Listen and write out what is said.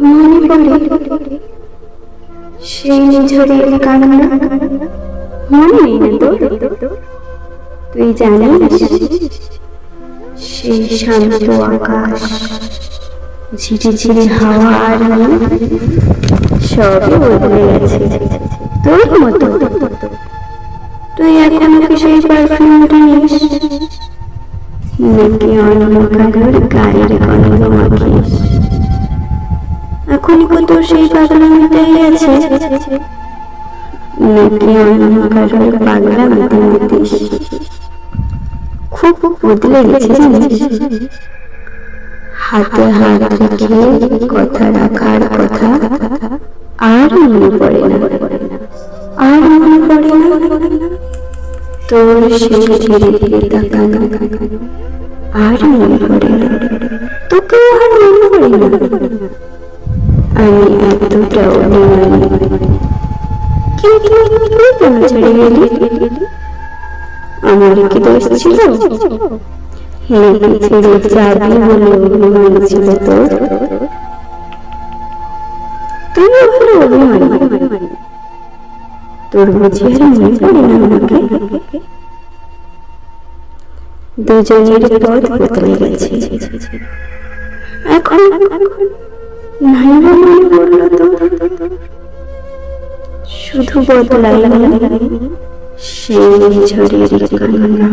পড়ে সেই ঝড়ের কান্না? মনে নেই না তোর? তুই জানিস সেই শান্ত আকাশ ঝিরে হাওয়া আর সবই বদলে গেছে। তোর মতো? তুই এখনও সেই পারফিউমটা নিস? নাকি অন্য কারোর গায়ের গন্ধ মাখিস? এখনই কত সেই পাগলামিটাই আছে। নাকি অন্য কারোর পাগলামিতে মাতিস খুব বদলে গেছে হাতে হাত রেখে কথা রাখার কথা আর মনে পড়ে না। আর মনে পড়ে না? তোর সেই ধীরে ধীরে তাকানো আর মনে পড়ে না। তোকে আর মনে পড়ে না। আমি এতটা অভিমানী কি কি কি কেন ছেড়ে গেলি? আমার ছিল? তোর। না দুজনের পথ বদলে গেছে। এখন নাইবা মনে পড়ল তো শুধু বদলাই সেই ঝড়ের কান্না।